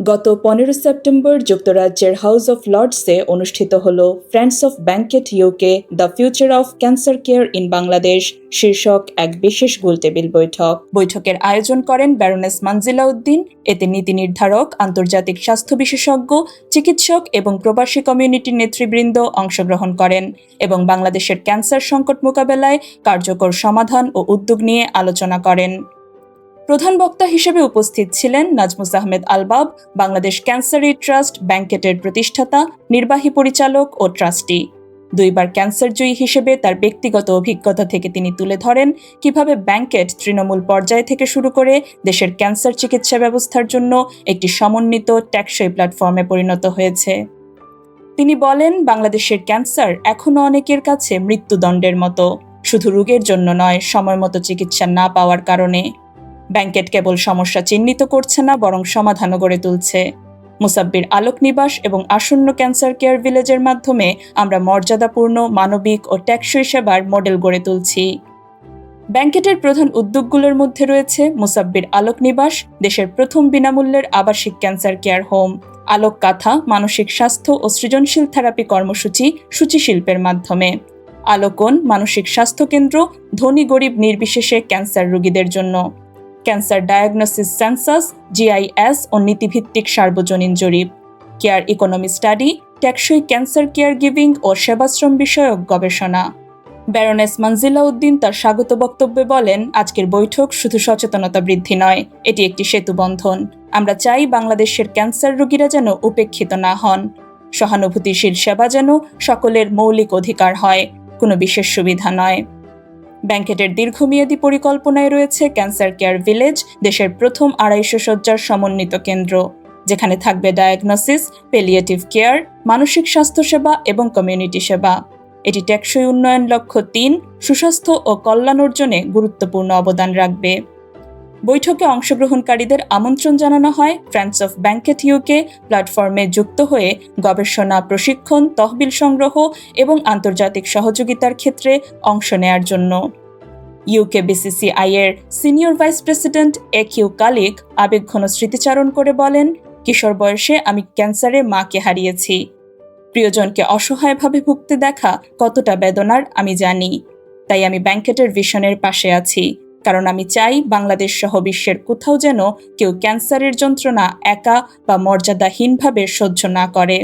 গত পনেরো সেপ্টেম্বর যুক্তরাজ্যের হাউস অফ লর্ডসে অনুষ্ঠিত হল friends of banquet UK the future of cancer care in Bangladesh শীর্ষক এক বিশেষ গোলটেবিল বৈঠক। বৈঠকের আয়োজন করেন ব্যারোনেস মানজিলা উদ্দিন এতে নীতি নির্ধারক, আন্তর্জাতিক স্বাস্থ্য বিশেষজ্ঞ, চিকিৎসক এবং প্রবাসী কমিউনিটির নেতৃবৃন্দ অংশগ্রহণ করেন এবং বাংলাদেশের ক্যান্সার সংকট মোকাবেলায় কার্যকর সমাধান ও উদ্যোগ নিয়ে আলোচনা করেন। প্রধান বক্তা হিসেবে উপস্থিত ছিলেন নাজমুস আহমেদ আলবাব, বাংলাদেশ ক্যান্সার ট্রাস্ট ব্যাংকেটের প্রতিষ্ঠাতা, নির্বাহী পরিচালক ও ট্রাস্টি। দুইবার ক্যান্সার জয়ী হিসেবে তার ব্যক্তিগত অভিজ্ঞতা থেকে তিনি তুলে ধরেন কীভাবে ব্যাংকেট তৃণমূল পর্যায় থেকে শুরু করে দেশের ক্যান্সার চিকিৎসা ব্যবস্থার জন্য একটি সমন্বিত ট্যাক্সই প্ল্যাটফর্মে পরিণত হয়েছে। তিনি বলেন, বাংলাদেশের ক্যান্সার এখনও অনেকের কাছে মৃত্যুদণ্ডের মতো। শুধু রোগের জন্য নয়, সময় মতো চিকিৎসা না পাওয়ার কারণে। ব্যাংকেট কেবল সমস্যা চিহ্নিত করছে না, বরং সমাধানও গড়ে তুলছে। মুসাব্বির আলোক নিবাস এবং আসন্ন ক্যান্সার কেয়ার ভিলেজের মাধ্যমে আমরা মর্যাদাপূর্ণ, মানবিক ও ট্যাক্সই সেবার মডেল গড়ে তুলছি। ব্যাংকেটের প্রধান উদ্যোগগুলোর মধ্যে রয়েছে মুসাব্বির আলোক নিবাস, দেশের প্রথম বিনামূল্যের আবাসিক cancer care home, Alok Katha, মানসিক স্বাস্থ্য ও সৃজনশীল থেরাপি কর্মসূচি, সূচি শিল্পের মাধ্যমে। আলোকন, মানসিক স্বাস্থ্য কেন্দ্র, ধনী গরিব নির্বিশেষে ক্যান্সার রোগীদের জন্য। ক্যান্সার ডায়াগনোসিস সেন্সাস জিআইএস ও নীতিভিত্তিক সার্বজনীন জরিপ। কেয়ার ইকোনমি স্টাডি, টেকসই ক্যান্সার কেয়ার গিভিং ও সেবাশ্রম বিষয়ক গবেষণা। ব্যারনেস মঞ্জিলা উদ্দিন তার স্বাগত বক্তব্যে বলেন, আজকের বৈঠক শুধু সচেতনতা বৃদ্ধি নয়, এটি একটি সেতু বন্ধন। আমরা চাই বাংলাদেশের ক্যান্সার রোগীরা যেন উপেক্ষিত না হন। সহানুভূতিশীল সেবা যেন সকলের মৌলিক অধিকার হয়, কোনো বিশেষ সুবিধা নয়। ব্যাংকেটের দীর্ঘমেয়াদী পরিকল্পনায় রয়েছে ক্যান্সার কেয়ার ভিলেজ, দেশের প্রথম আড়াইশো শয্যার সমন্বিত কেন্দ্র, যেখানে থাকবে ডায়াগনোসিস পেলিয়েটিভ কেয়ার মানসিক স্বাস্থ্যসেবা এবং কমিউনিটি সেবা। এটি টেকসই উন্নয়ন লক্ষ্য তিন, সুস্বাস্থ্য ও কল্যাণ অর্জনে গুরুত্বপূর্ণ অবদান রাখবে। বৈঠকে অংশগ্রহণকারীদের আমন্ত্রণ জানানো হয়। ফ্রেন্ডস অফ ব্যাংকেট ইউকে প্ল্যাটফর্মে যুক্ত হয়ে গবেষণা, প্রশিক্ষণ, তহবিল সংগ্রহ এবং আন্তর্জাতিক সহযোগিতার ক্ষেত্রে অংশ নেয়ার জন্য। ইউকে বিসিসিআই এর senior vice president A Q Kalik আবেগঘন স্মৃতিচারণ করে বলেন, কিশোর বয়সে আমি ক্যান্সারে মাকে হারিয়েছি। প্রিয়জনকে অসহায়ভাবে ভুগতে দেখা কতটা বেদনার আমি জানি। তাই আমি ব্যাংকেটের ভিশনের পাশে আছি। কারণ আমি চাই বাংলাদেশ সহ বিশ্বের কোথাও যেন কেউ ক্যান্সারের যন্ত্রণা একা বা মর্যাদাহীনভাবে সহ্য না করে।